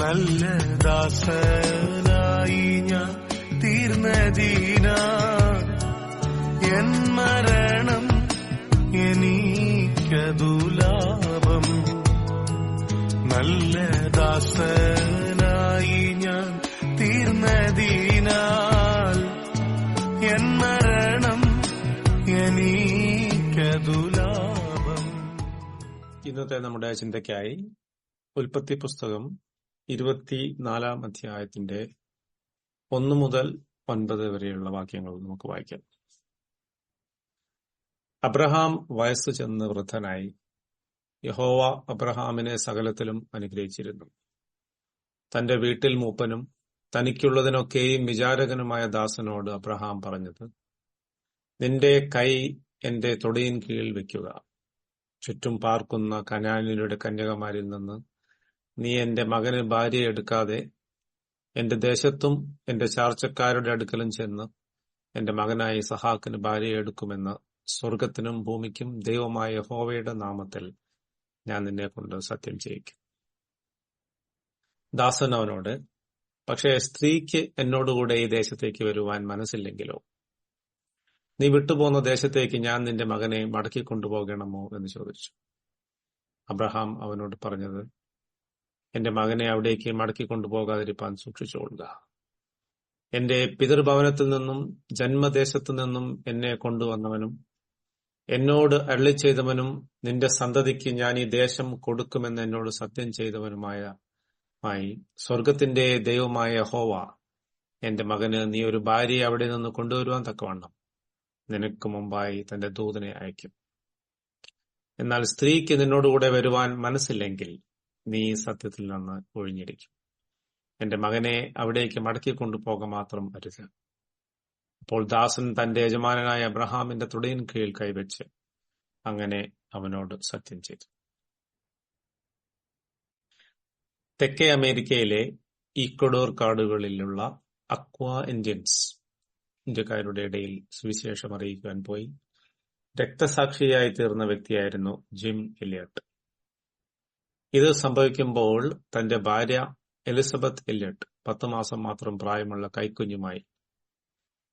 നല്ല ദാസനായി ഞാൻ തീർന്നതീന എൻ മരണം എനിക്കതു ലാഭം. നല്ല ദാസനായി ഞാൻ തീർന്നതീനാൽ എൻ മരണം എനിക്കതു ലാഭം. ഇന്നത്തെ നമ്മുടെ ചിന്തയ്ക്കായി ഉൽപ്പത്തി പുസ്തകം ഇരുപത്തിനാലാം അധ്യായത്തിന്റെ ഒന്ന് മുതൽ ഒൻപത് വരെയുള്ള വാക്യങ്ങൾ നമുക്ക് വായിക്കാം. അബ്രഹാം വയസ്സ് ചെന്ന് വൃദ്ധനായി. യഹോവ അബ്രഹാമിനെ സകലത്തിലും അനുഗ്രഹിച്ചിരുന്നു. തന്റെ വീട്ടിൽ മൂപ്പനും തനിക്കുള്ളതിനൊക്കെയും വിചാരകനുമായ ദാസനോട് അബ്രഹാം പറഞ്ഞത് നിന്റെ കൈ എന്റെ തൊടിയിൻ കീഴിൽ വെക്കുക. ചുറ്റും പാർക്കുന്ന കനാനിയുടെ കന്യകമാരിൽ നിന്ന് നീ എന്റെ മകന് ഭാര്യയെ എടുക്കാതെ എന്റെ ദേശത്തും എന്റെ ചാർച്ചക്കാരുടെ അടുക്കലും ചെന്ന് എന്റെ മകനായ സഹാക്കിന് ഭാര്യയെ എടുക്കുമെന്ന് സ്വർഗത്തിനും ഭൂമിക്കും ദൈവമായ ഹോവയുടെ നാമത്തിൽ ഞാൻ നിന്നെ കൊണ്ട് സത്യം ചെയ്യിക്കും. ദാസൻ അവനോട് പക്ഷേ സ്ത്രീക്ക് എന്നോടുകൂടെ ഈ ദേശത്തേക്ക് വരുവാൻ മനസ്സില്ലെങ്കിലോ? നീ വിട്ടുപോകുന്ന ദേശത്തേക്ക് ഞാൻ നിന്റെ മകനെ മടക്കി കൊണ്ടുപോകണമോ? എന്ന് ചോദിച്ചു. അബ്രഹാം അവനോട് പറഞ്ഞത് എന്റെ മകനെ അവിടേക്ക് മടക്കി കൊണ്ടുപോകാതിരിപ്പാൻ സൂക്ഷിച്ചുകൊള്ളുക എന്റെ പിതൃഭവനത്തിൽ നിന്നും ജന്മദേശത്തു നിന്നും എന്നെ കൊണ്ടുവന്നവനും എന്നോട് അള്ളിച്ചെയ്തവനും ചെയ്തവനും നിന്റെ സന്തതിക്ക് ഞാൻ ഈ ദേശം കൊടുക്കുമെന്ന് എന്നോട് സത്യം ചെയ്തവനുമായ മായി സ്വർഗത്തിന്റെ ദൈവമായ ഹോവ എന്റെ മകന് നീ ഒരു ഭാര്യയെ അവിടെ നിന്ന് കൊണ്ടുവരുവാൻ തക്കവണ്ണം നിനക്ക് മുമ്പായി തന്റെ ദൂതനെ അയക്കും എന്നാൽ സ്ത്രീക്ക് നിന്നോടുകൂടെ വരുവാൻ മനസ്സില്ലെങ്കിൽ നീ സത്യത്തിൽ നിന്ന് ഒഴിഞ്ഞിരിക്കും. എന്റെ മകനെ അവിടേക്ക് മടക്കി കൊണ്ടുപോക മാത്രം അരുത്. അപ്പോൾ ദാസൻ തന്റെ യജമാനായ അബ്രഹാമിന്റെ തുടയിൻ കീഴിൽ കൈവച്ച് അങ്ങനെ അവനോട് സത്യം ചെയ്തു. തെക്കേ അമേരിക്കയിലെ ഈക്വഡോർ കാടുകളിലുള്ള അക്വാ ഇന്ത്യൻസ് ഇന്ത്യക്കാരുടെ ഇടയിൽ സുവിശേഷം അറിയിക്കാൻ പോയി. രക്തസാക്ഷിയായി തീർന്ന വ്യക്തിയായിരുന്നു ജിം എലിയട്ട്. ഇത് സംഭവിക്കുമ്പോൾ തന്റെ ഭാര്യ എലിസബത്ത് എലിയട്ട് പത്ത് മാസം മാത്രം പ്രായമുള്ള കൈക്കുഞ്ഞുമായി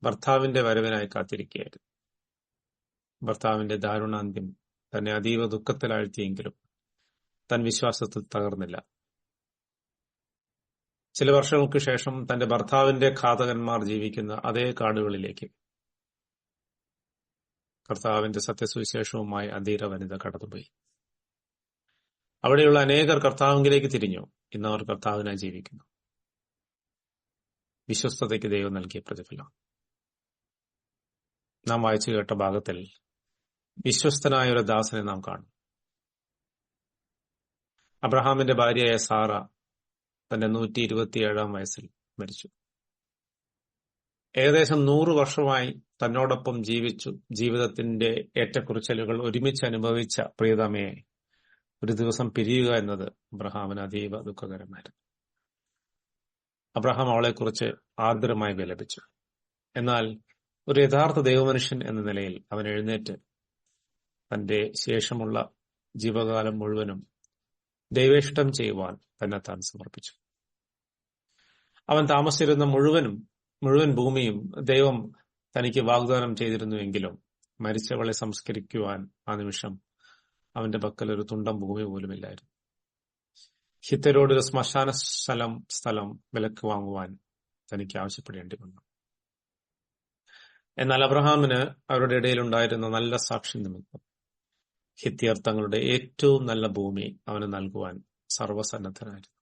ഭർത്താവിന്റെ വരവിനായി കാത്തിരിക്കുകയായിരുന്നു. ഭർത്താവിന്റെ ദാരുണാന്ത്യം തന്നെ അതീവ ദുഃഖത്തിലാഴ്ത്തിയെങ്കിലും തൻ വിശ്വാസത്തിൽ തകർന്നില്ല. ചില വർഷങ്ങൾക്ക് ശേഷം തന്റെ ഭർത്താവിന്റെ ഘാതകന്മാർ ജീവിക്കുന്ന അതേ കാടുകളിലേക്ക് കർത്താവിന്റെ സത്യസുവിശേഷവുമായി അധീര വനിത കടന്നുപോയി. അവിടെയുള്ള അനേകർ കർത്താവിലേക്ക് തിരിഞ്ഞു. ഇന്നവർ കർത്താവിനായി ജീവിക്കുന്നു. വിശ്വസ്തതയ്ക്ക് ദൈവം നൽകിയ പ്രതിഫലം. നാം വായിച്ചു കേട്ട ഭാഗത്തിൽ വിശ്വസ്തനായ ഒരു ദാസനെ നാം കാണും. അബ്രഹാമിന്റെ ഭാര്യയായ സാറ തന്റെ നൂറ്റി ഇരുപത്തിയേഴാം വയസ്സിൽ മരിച്ചു. ഏകദേശം നൂറു വർഷമായി തന്നോടൊപ്പം ജീവിച്ചു. ജീവിതത്തിന്റെ ഏറ്റക്കുറിച്ചലുകൾ ഒരുമിച്ച് അനുഭവിച്ച പ്രിയതമയെ ഒരു ദിവസം പിരിയുക എന്നത് അബ്രഹാമിന് അതീവ ദുഃഖകരമായിരുന്നു. അബ്രഹാം അവളെക്കുറിച്ച് ആർദ്രമായി വിലപിച്ചു. എന്നാൽ ഒരു യഥാർത്ഥ ദൈവമനുഷ്യൻ എന്ന നിലയിൽ അവൻ എഴുന്നേറ്റ് തന്റെ ശേഷമുള്ള ജീവകാലം മുഴുവനും ദൈവേഷ്ടം ചെയ്യുവാൻ തന്നെ താൻ സമർപ്പിച്ചു. അവൻ താമസിച്ചിരുന്ന മുഴുവനും മുഴുവൻ ഭൂമിയും ദൈവം തനിക്ക് വാഗ്ദാനം ചെയ്തിരുന്നുവെങ്കിലും മരിച്ചവളെ സംസ്കരിക്കുവാൻ ആ നിമിഷം അവന്റെ പക്കൽ ഒരു തുണ്ടം ഭൂമി പോലുമില്ലായിരുന്നു ഹിത്തരോട് ഒരു ശ്മശാന സ്ഥലം സ്ഥലം വിലക്ക് വാങ്ങുവാൻ തനിക്ക് ആവശ്യപ്പെടേണ്ടി വന്നു. എന്നാൽ അബ്രഹാമിന് അവരുടെ ഇടയിൽ ഉണ്ടായിരുന്ന നല്ല സാക്ഷി നിമിത്തം ഹിത്യർ തങ്ങളുടെ ഏറ്റവും നല്ല ഭൂമി അവന് നൽകുവാൻ സർവസന്നദ്ധനായിരുന്നു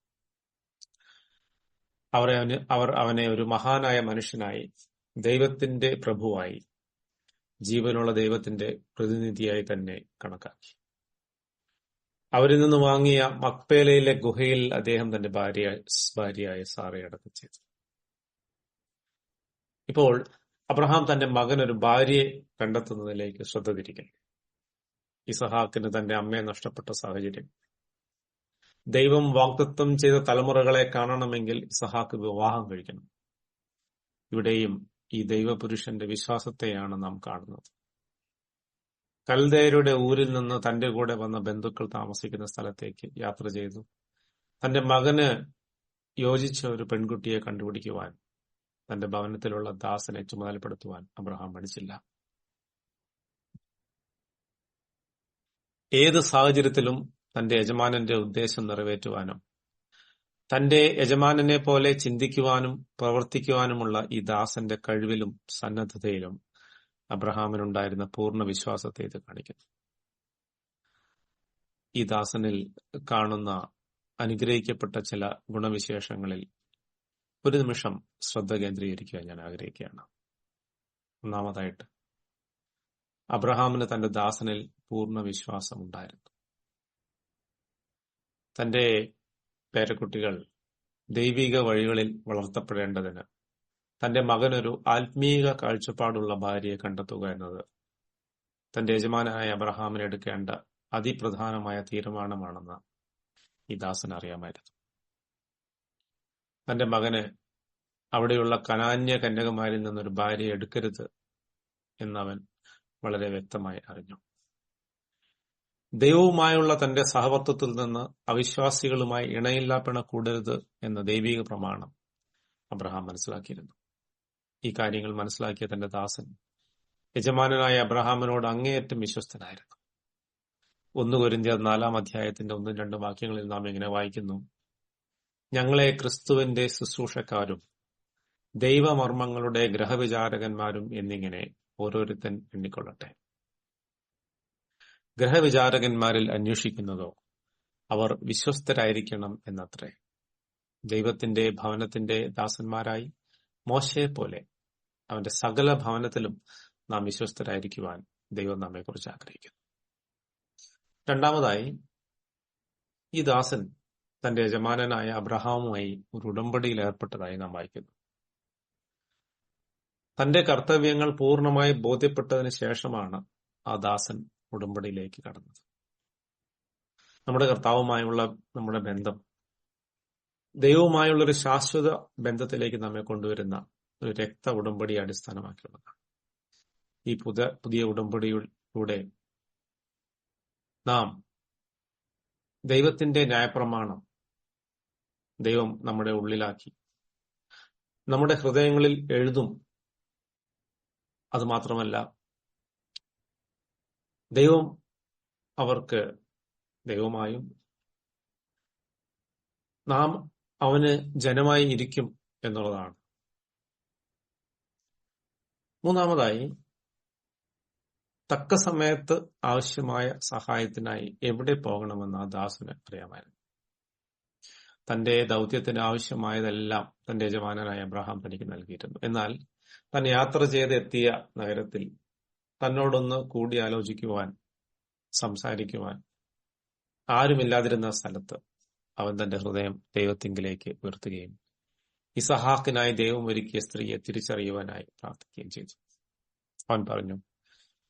അവരെ അവന് അവർ അവനെ ഒരു മഹാനായ മനുഷ്യനായി ദൈവത്തിന്റെ പ്രഭുവായി ജീവനുള്ള ദൈവത്തിന്റെ പ്രതിനിധിയായി തന്നെ കണക്കാക്കി. അവരിൽ നിന്ന് വാങ്ങിയ മക്പേലയിലെ ഗുഹയിൽ അദ്ദേഹം തന്റെ ഭാര്യ ഭാര്യയായ സാറയെ അടക്കം ചെയ്തു. ഇപ്പോൾ അബ്രഹാം തന്റെ മകൻ ഒരു ഭാര്യയെ കണ്ടെത്തുന്നതിലേക്ക് ശ്രദ്ധ തിരിക്കുന്നു. ഇസഹാക്കിന് തന്റെ അമ്മയെ നഷ്ടപ്പെട്ട സാഹചര്യം. ദൈവം വാക്തത്വം ചെയ്ത തലമുറകളെ കാണണമെങ്കിൽ ഇസഹാക്ക് വിവാഹം കഴിക്കണം. ഇവിടെയും ഈ ദൈവപുരുഷന്റെ വിശ്വാസത്തെയാണ് നാം കാണുന്നത്. കൽദയരുടെ ഊരിൽ നിന്ന് തന്റെ കൂടെ വന്ന ബന്ധുക്കൾ താമസിക്കുന്ന സ്ഥലത്തേക്ക് യാത്ര ചെയ്തു. തന്റെ മകന് യോജിച്ച ഒരു പെൺകുട്ടിയെ കണ്ടുപിടിക്കുവാൻ തന്റെ ഭവനത്തിലുള്ള ദാസനെ ചുമതലപ്പെടുത്തുവാൻ അബ്രഹാം മടിച്ചില്ല. ഏത് സാഹചര്യത്തിലും തന്റെ യജമാനന്റെ ഉദ്ദേശം നിറവേറ്റുവാനും തന്റെ യജമാനനെ പോലെ ചിന്തിക്കുവാനും പ്രവർത്തിക്കുവാനുമുള്ള ഈ ദാസന്റെ കഴിവിലും സന്നദ്ധതയിലും അബ്രഹാമിനുണ്ടായിരുന്ന പൂർണ വിശ്വാസത്തെ ഇത് കാണിക്കുന്നു. ഈ ദാസനിൽ കാണുന്ന അനുഗ്രഹിക്കപ്പെട്ട ചില ഗുണവിശേഷങ്ങളിൽ ഒരു നിമിഷം ശ്രദ്ധ കേന്ദ്രീകരിക്കാൻ ഞാൻ ആഗ്രഹിക്കുകയാണ്. ഒന്നാമതായിട്ട് അബ്രഹാമിന് തന്റെ ദാസനിൽ പൂർണ വിശ്വാസം ഉണ്ടായിരുന്നു. തന്റെ പേരക്കുട്ടികൾ ദൈവിക വഴികളിൽ വളർത്തപ്പെടേണ്ടതിന് തന്റെ മകനൊരു ആത്മീക കാഴ്ചപ്പാടുള്ള ഭാര്യയെ കണ്ടെത്തുക എന്നത് തന്റെ യജമാനായ അബ്രഹാമിന് എടുക്കേണ്ട അതിപ്രധാനമായ തീരുമാനമാണെന്ന് ഈ ദാസൻ അറിയാമായിരുന്നു. തന്റെ മകന് അവിടെയുള്ള കനാന്യ കന്യകമാരിൽ നിന്നൊരു ഭാര്യയെ എടുക്കരുത് എന്നവൻ വളരെ വ്യക്തമായി അറിഞ്ഞു. ദൈവവുമായുള്ള തന്റെ സഹവർത്തത്തിൽ നിന്ന് അവിശ്വാസികളുമായി ഇണയില്ലാപ്പിണ കൂടരുത് എന്ന ദൈവിക പ്രമാണം അബ്രഹാം മനസ്സിലാക്കിയിരുന്നു. ഈ കാര്യങ്ങൾ മനസ്സിലാക്കിയ തന്റെ ദാസൻ യജമാനനായ അബ്രഹാമിനോട് അങ്ങേയറ്റം വിശ്വസ്തനായിരുന്നു. ഒന്ന് കൊരിന്തിയർ നാലാം അധ്യായത്തിന്റെ ഒന്നും രണ്ടും വാക്യങ്ങളിൽ നാം ഇങ്ങനെ വായിക്കുന്നു. ഞങ്ങളെ ക്രിസ്തുവിന്റെ ശുശ്രൂഷക്കാരും ദൈവമർമ്മങ്ങളുടെ ഗ്രഹവിചാരകന്മാരും എന്നിങ്ങനെ ഓരോരുത്തൻ എണ്ണിക്കൊള്ളട്ടെ. ഗ്രഹവിചാരകന്മാരിൽ അന്വേഷിക്കുന്നതോ അവർ വിശ്വസ്തരായിരിക്കണം എന്നത്രേ. ദൈവത്തിന്റെ ഭവനത്തിന്റെ ദാസന്മാരായി മോശയെ പോലെ അവന്റെ സകല ഭവനത്തിലും നാം വിശ്വസ്തരായിരിക്കുവാൻ ദൈവം നമ്മെക്കുറിച്ച് ആഗ്രഹിക്കുന്നു. രണ്ടാമതായി ഈ ദാസൻ തന്റെ യജമാനനായ അബ്രഹാമുമായി ഒരു ഉടമ്പടിയിൽ ഏർപ്പെട്ടതായി നാം വായിക്കുന്നു. തന്റെ കർത്തവ്യങ്ങൾ പൂർണമായി ബോധ്യപ്പെട്ടതിന് ശേഷമാണ് ആ ദാസൻ ഉടമ്പടിയിലേക്ക് കടന്നത്. നമ്മുടെ കർത്താവുമായുള്ള നമ്മുടെ ബന്ധം ദൈവവുമായുള്ള ഒരു ശാശ്വത ബന്ധത്തിലേക്ക് നമ്മെ കൊണ്ടുവരുന്ന രക്ത ഉടമ്പടി അടിസ്ഥാനമാക്കിയുള്ളതാണ്. ഈ പുതിയ പുതിയ ഉടമ്പടിയിലൂടെ നാം ദൈവത്തിന്റെ ന്യായപ്രമാണം ദൈവം നമ്മുടെ ഉള്ളിലാക്കി നമ്മുടെ ഹൃദയങ്ങളിൽ എഴുതും. അതുമാത്രമല്ല ദൈവം അവർക്ക് ദൈവമായും നാം അവന് ജനമായി ഇരിക്കും എന്നുള്ളതാണ്. മൂന്നാമതായി തക്ക സമയത്ത് ആവശ്യമായ സഹായത്തിനായി എവിടെ പോകണമെന്ന് ആ ദാസന് അറിയാമായിരുന്നു. തന്റെ ദൗത്യത്തിന് ആവശ്യമായതെല്ലാം തന്റെ യജമാനനായ അബ്രഹാം തനിക്ക് നൽകിയിരുന്നു. എന്നാൽ താൻ യാത്ര ചെയ്ത് എത്തിയ നഗരത്തിൽ തന്നോടൊന്ന് കൂടിയാലോചിക്കുവാൻ സംസാരിക്കുവാൻ ആരുമില്ലാതിരുന്ന സ്ഥലത്ത് അവൻ തന്റെ ഹൃദയം ദൈവത്തിങ്കിലേക്ക് ഉയർത്തുകയും ഇസഹാക്കിനായി ദൈവം ഒരുക്കിയ സ്ത്രീയെ തിരിച്ചറിയുവാനായി പ്രാർത്ഥിക്കുകയും ചെയ്തു. അവൻ പറഞ്ഞു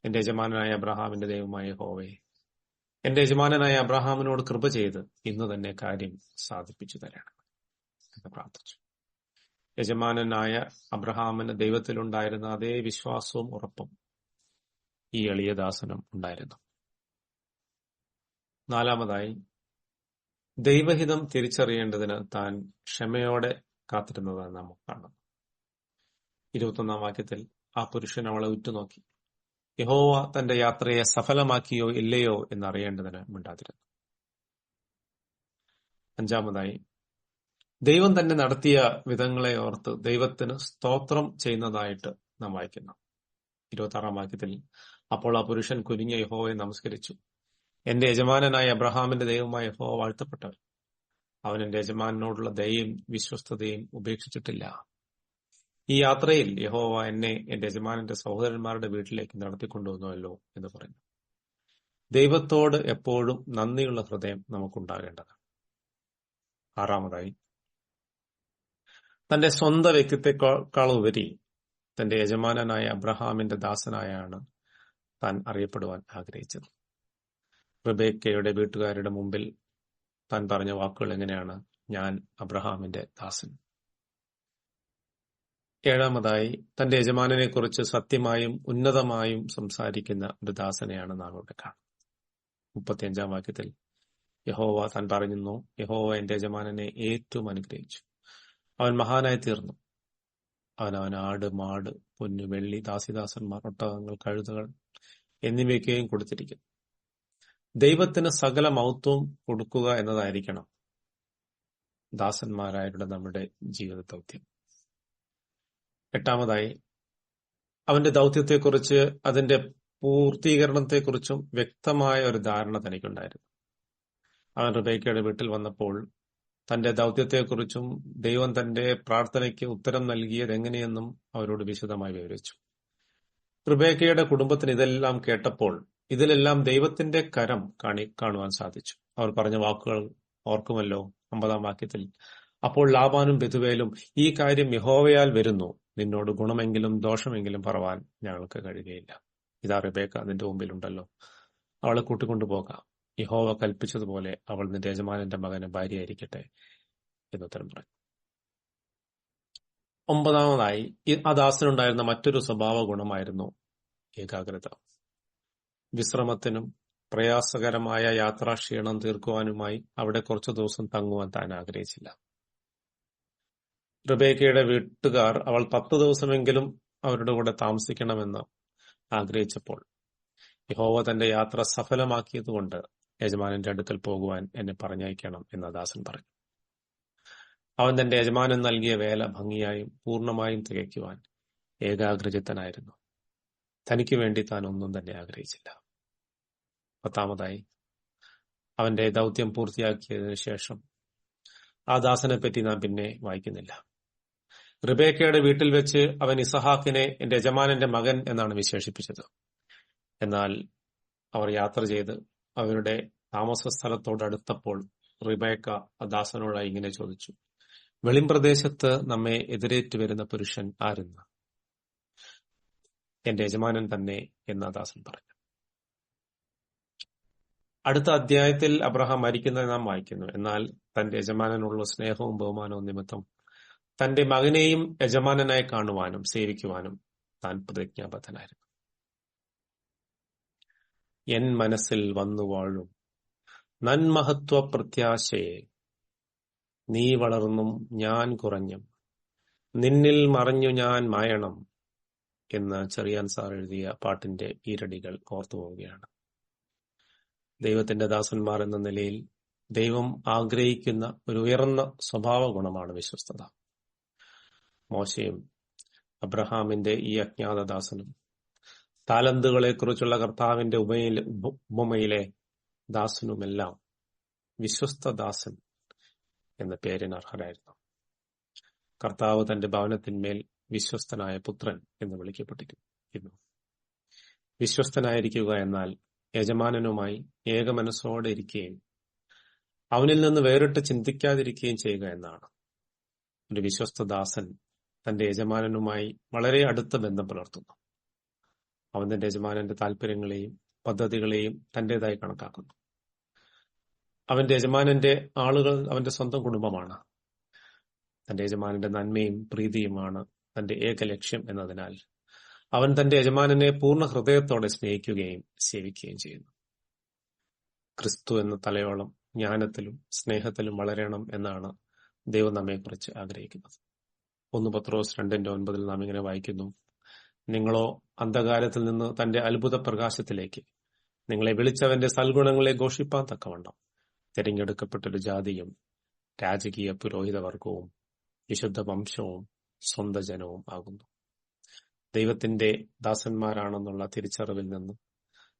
എന്റെ യജമാനായ അബ്രഹാമിന്റെ ദൈവമായ ഹോവേ എന്റെ യജമാനായ അബ്രഹാമിനോട് കൃപ ചെയ്ത് ഇന്ന് തന്നെ കാര്യം സാധിപ്പിച്ചു തരണം എന്ന് പ്രാർത്ഥിച്ചു. യജമാനനായ അബ്രഹാമിന് ദൈവത്തിലുണ്ടായിരുന്ന അതേ വിശ്വാസവും ഉറപ്പും ഈ എളിയദാസനും ഉണ്ടായിരുന്നു. നാലാമതായി ദൈവഹിതം തിരിച്ചറിയേണ്ടതിന് താൻ ക്ഷമയോടെ കാത്തിരുന്നതാണ് നമുക്ക് കാണുന്നത്. ഇരുപത്തൊന്നാം വാക്യത്തിൽ ആ പുരുഷൻ അവളെ ഉറ്റുനോക്കി. യഹോവ തന്റെ യാത്രയെ സഫലമാക്കിയോ ഇല്ലയോ എന്നറിയേണ്ടതിന് മിണ്ടാതിരുന്നു. അഞ്ചാമതായി ദൈവം തന്നെ നടത്തിയ വിധങ്ങളെ ഓർത്ത് ദൈവത്തിന് സ്തോത്രം ചെയ്യുന്നതായിട്ട് നാം വായിക്കുന്നു. ഇരുപത്തി ആറാം വാക്യത്തിൽ അപ്പോൾ ആ പുരുഷൻ കുനിഞ്ഞ യഹോവയെ നമസ്കരിച്ചു. എന്റെ യജമാനായ അബ്രഹാമിന്റെ ദൈവമായ യഹോവ വാഴ്ത്തപ്പെട്ടവൻ. അവൻ എന്റെ യജമാനോടുള്ള ദയയും വിശ്വസ്തതയും ഉപേക്ഷിച്ചിട്ടില്ല. ഈ യാത്രയിൽ യഹോവ എന്നെ എന്റെ യജമാനന്റെ സഹോദരന്മാരുടെ വീട്ടിലേക്ക് നടത്തിക്കൊണ്ടുവന്നുവല്ലോ എന്ന് പറഞ്ഞു ദൈവത്തോട് എപ്പോഴും നന്ദിയുള്ള ഹൃദയം നമുക്കുണ്ടാകേണ്ടതാണ്. ആറാമതായി തന്റെ സ്വന്തം വ്യക്തിത്വത്തെക്കാൾ ഉപരി തന്റെ യജമാനനായ അബ്രഹാമിന്റെ ദാസനായാണ് താൻ അറിയപ്പെടുവാൻ ആഗ്രഹിച്ചത്. റിബേക്കയുടെ വീട്ടുകാരുടെ മുമ്പിൽ താൻ പറഞ്ഞ വാക്കുകൾ എങ്ങനെയാണ്? ഞാൻ അബ്രഹാമിന്റെ ദാസൻ. ഏഴാമതായി തന്റെ യജമാനെ കുറിച്ച് സത്യമായും ഉന്നതമായും സംസാരിക്കുന്ന ഒരു ദാസനെയാണ് നാം ഇവിടെ കാണുന്നത് മുപ്പത്തിയഞ്ചാം വാക്യത്തിൽ യഹോവ താൻ പറയുന്നു യഹോവ എന്റെ യജമാനനെ ഏറ്റവും അനുഗ്രഹിച്ചു. അവൻ മഹാനായി തീർന്നു. അവൻ അവൻ ആട് മാട് പൊന്നു വെള്ളി ദാസിദാസന്മാർ ഒട്ടകങ്ങൾ കഴുതകൾ എന്നിവയ്ക്കുകയും കൊടുത്തിരിക്കുന്നു. ദൈവത്തിന് സകല മൗത്വം കൊടുക്കുക എന്നതായിരിക്കണം ദാസന്മാരായിട്ടുള്ള നമ്മുടെ ജീവിത ദൗത്യം എട്ടാമതായി. അവന്റെ ദൗത്യത്തെക്കുറിച്ച് അതിന്റെ പൂർത്തീകരണത്തെക്കുറിച്ചും വ്യക്തമായ ഒരു ധാരണ തനിക്കുണ്ടായിരുന്നു. അവൻ റിബേക്കയുടെ വീട്ടിൽ വന്നപ്പോൾ തന്റെ ദൗത്യത്തെക്കുറിച്ചും ദൈവം തന്റെ പ്രാർത്ഥനയ്ക്ക് ഉത്തരം നൽകിയത് എങ്ങനെയെന്നും അവരോട് വിശദമായി വിവരിച്ചു. റിബേക്കയുടെ കുടുംബത്തിന് ഇതെല്ലാം കേട്ടപ്പോൾ ഇതിലെല്ലാം ദൈവത്തിന്റെ കരം കാണി കാണുവാൻ സാധിച്ചു. അവർ പറഞ്ഞ വാക്കുകൾ ഓർക്കുമല്ലോ അമ്പതാം വാക്യത്തിൽ. അപ്പോൾ ലാബാനും ബെതുവേലും ഈ കാര്യം യഹോവയാൽ വരുന്നു. നിന്നോട് ഗുണമെങ്കിലും ദോഷമെങ്കിലും പറവാൻ ഞങ്ങൾക്ക് കഴിയുകയില്ല. ഇതാ റിബേക്ക നിന്റെ മുമ്പിലുണ്ടല്ലോ. അവളെ കൂട്ടിക്കൊണ്ടുപോകാം യഹോവ കൽപ്പിച്ചതുപോലെ അവൾ നിന്റെ യജമാനന്റെ മകന് ഭാര്യയായിരിക്കട്ടെ എന്നുത്തരം പറഞ്ഞു. ഒമ്പതാമതായി ആ ദാസനുണ്ടായിരുന്ന മറ്റൊരു സ്വഭാവ ഗുണമായിരുന്നു ഏകാഗ്രത. വിശ്രമത്തിനും പ്രയാസകരമായ യാത്രാക്ഷീണം തീർക്കുവാനുമായി അവിടെ കുറച്ചു ദിവസം തങ്ങുവാൻ താൻ ആഗ്രഹിച്ചില്ല. റിബേക്കയുടെ വീട്ടുകാർ അവൾ പത്ത് ദിവസമെങ്കിലും അവരുടെ കൂടെ താമസിക്കണമെന്ന് ആഗ്രഹിച്ചപ്പോൾ യഹോവ തന്റെ യാത്ര സഫലമാക്കിയതുകൊണ്ട് യജമാനന്റെ അടുക്കൽ പോകുവാൻ എന്നെ പറഞ്ഞയക്കണം എന്ന് ദാസൻ പറഞ്ഞു. അവൻ തന്റെ യജമാനൻ നൽകിയ വേല ഭംഗിയായും പൂർണമായും തികയ്ക്കുവാൻ ഏകാഗ്രചിത്തനായിരുന്നു. തനിക്ക് വേണ്ടി താൻ ഒന്നും തന്നെ ആഗ്രഹിച്ചില്ല. പത്താമതായി അവന്റെ ദൗത്യം പൂർത്തിയാക്കിയതിനു ശേഷം ആ ദാസനെ പറ്റി നാം പിന്നെ വായിക്കുന്നില്ല. റിബേക്കയുടെ വീട്ടിൽ വെച്ച് അവൻ ഇസഹാക്കിനെ എന്റെ യജമാനന്റെ മകൻ എന്നാണ് വിശേഷിപ്പിച്ചത്. എന്നാൽ അവർ യാത്ര ചെയ്ത് അവരുടെ താമസ സ്ഥലത്തോട് അടുത്തപ്പോൾ റിബേക്ക ദാസനോടായി ഇങ്ങനെ ചോദിച്ചു വെളിംപ്രദേശത്ത് നമ്മെ എതിരേറ്റു വരുന്ന പുരുഷൻ ആരെന്ന്? എന്റെ യജമാനൻ തന്നെ എന്ന് ദാസൻ പറഞ്ഞു. അടുത്ത അധ്യായത്തിൽ അബ്രഹാം മരിക്കുന്നത് നാം വായിക്കുന്നു. എന്നാൽ തന്റെ യജമാനനുള്ള സ്നേഹവും ബഹുമാനവും നിമിത്തം തന്റെ മകനെയും യജമാനനായി കാണുവാനും സേവിക്കുവാനും താൻ പ്രതിജ്ഞാബദ്ധനായിരുന്നു. എൻ മനസ്സിൽ വന്നു വാഴും. നന്മഹത്വ പ്രത്യാശയെ നീ വളർന്നും ഞാൻ കുറഞ്ഞും. നിന്നിൽ മറഞ്ഞു ഞാൻ മായണം എന്ന് ചെറിയാൻ സാർ എഴുതിയ പാട്ടിന്റെ ഈരടികൾ ഓർത്തു പോവുകയാണ്. ദൈവത്തിന്റെ ദാസന്മാർ എന്ന നിലയിൽ ദൈവം ആഗ്രഹിക്കുന്ന ഒരു ഉയർന്ന സ്വഭാവ ഗുണമാണ് വിശ്വസ്തത. മോശയും അബ്രഹാമിന്റെ ഈ അജ്ഞാതദാസനും. താലന്തുകളെക്കുറിച്ചുള്ള കർത്താവിന്റെ ഉപമയിലെ ഉപമയിലെ ദാസനുമെല്ലാം വിശ്വസ്ത ദാസൻ എന്ന പേരിന് അർഹരായിരുന്നു. കർത്താവ് തന്റെ ഭവനത്തിന്മേൽ വിശ്വസ്തനായ പുത്രൻ എന്ന് വിളിക്കപ്പെട്ടിരിക്കുന്നു. വിശ്വസ്തനായിരിക്കുക എന്നാൽ യജമാനനുമായി ഏകമനസ്സോടെ ഇരിക്കുകയും അവനിൽ നിന്ന് വേറിട്ട് ചിന്തിക്കാതിരിക്കുകയും ചെയ്യുക എന്നാണ്. ഒരു വിശ്വസ്ത ദാസൻ തന്റെ യജമാനനുമായി വളരെ അടുത്ത ബന്ധം പുലർത്തുന്നു. അവൻ തന്റെ യജമാനന്റെ താല്പര്യങ്ങളെയും പദ്ധതികളെയും തന്റേതായി കണക്കാക്കുന്നു. അവന്റെ യജമാനന്റെ ആളുകൾ അവന്റെ സ്വന്തം കുടുംബമാണ്. തന്റെ യജമാനന്റെ നന്മയും പ്രീതിയുമാണ് തന്റെ ഏക ലക്ഷ്യം എന്നതിനാൽ അവൻ തന്റെ യജമാനനെ പൂർണ ഹൃദയത്തോടെ സ്നേഹിക്കുകയും സേവിക്കുകയും ചെയ്യുന്നു. ക്രിസ്തു എന്ന തലയോളം ജ്ഞാനത്തിലും സ്നേഹത്തിലും വളരണം എന്നാണ് ദൈവം നമ്മെക്കുറിച്ച് ആഗ്രഹിക്കുന്നത്. ഒന്ന് പത്രോസ് രണ്ടിന്റെ ഒൻപതിൽ നാം ഇങ്ങനെ വായിക്കുന്നു. നിങ്ങളോ അന്ധകാരത്തിൽ നിന്ന് തന്റെ അത്ഭുത പ്രകാശത്തിലേക്ക് നിങ്ങളെ വിളിച്ചവന്റെ സൽഗുണങ്ങളെ ഘോഷിപ്പാൻ തക്കവണ്ണം തിരഞ്ഞെടുക്കപ്പെട്ടൊരു ജാതിയും രാജകീയ പുരോഹിതവർഗവും വിശുദ്ധ വംശവും സ്വന്ത ജനവും ആകുന്നു. ദൈവത്തിന്റെ ദാസന്മാരാണെന്നുള്ള തിരിച്ചറിവിൽ നിന്ന്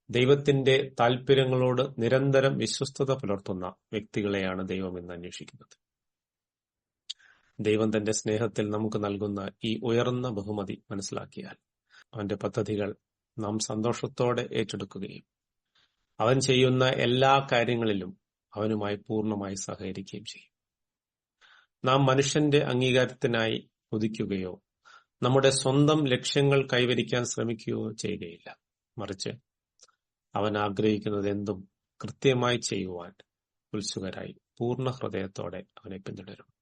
ദൈവത്തിന്റെ താല്പര്യങ്ങളോട് നിരന്തരം വിശ്വസ്തത പുലർത്തുന്ന വ്യക്തികളെയാണ് ദൈവം ഇന്ന് അന്വേഷിക്കുന്നത്. ദൈവം തന്റെ സ്നേഹത്തിൽ നമുക്ക് നൽകുന്ന ഈ ഉയർന്ന ബഹുമതി മനസ്സിലാക്കിയാൽ അവന്റെ പദ്ധതികൾ നാം സന്തോഷത്തോടെ ഏറ്റെടുക്കുകയും അവൻ ചെയ്യുന്ന എല്ലാ കാര്യങ്ങളിലും അവനുമായി പൂർണമായി സഹകരിക്കുകയും ചെയ്യും. നാം മനുഷ്യന്റെ അംഗീകാരത്തിനായി കൊതിക്കുകയോ നമ്മുടെ സ്വന്തം ലക്ഷ്യങ്ങൾ കൈവരിക്കാൻ ശ്രമിക്കുകയോ ചെയ്യുകയില്ല. മറിച്ച് അവൻ ആഗ്രഹിക്കുന്നത് എന്തും കൃത്യമായി ചെയ്യുവാൻ ഉത്സുകരായി പൂർണ ഹൃദയത്തോടെ അവനെ പിന്തുടരും.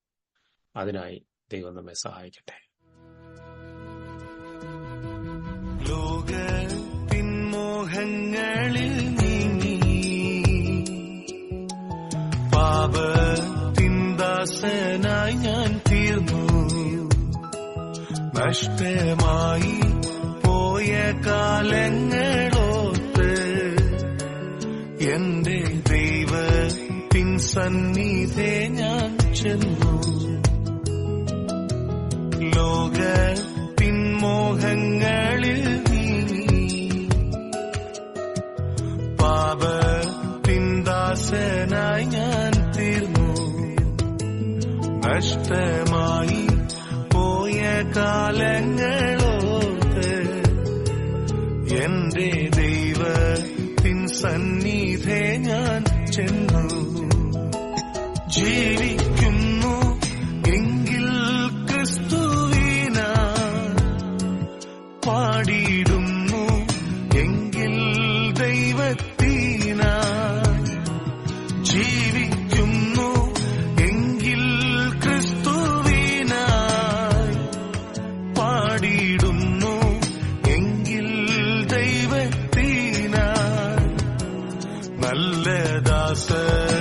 അതിനായി ദൈവം നമ്മെ സഹായിക്കട്ടെ. ലോകത്തിൻ നീങ്ങി പാപത്തിൻ ഞാൻ തീർന്നു. നഷ്ടമായി പോയ കാലങ്ങളോത്ത് എന്റെ ദൈവത്തിൻ സന്നിധേ ഞാൻ ചെന്നു. ലോകത്തിൻ പിൻമോഹങ്ങളിൽ പാപ പാപത്തിൻ ദാസനായി ഞാൻ തീർന്നു. നഷ്ടമായി പോയ കാലങ്ങളോത്ത് എന്റെ ദൈവത്തിൻ സന്നിധേ ഞാൻ ചെന്നു. ദാസനായി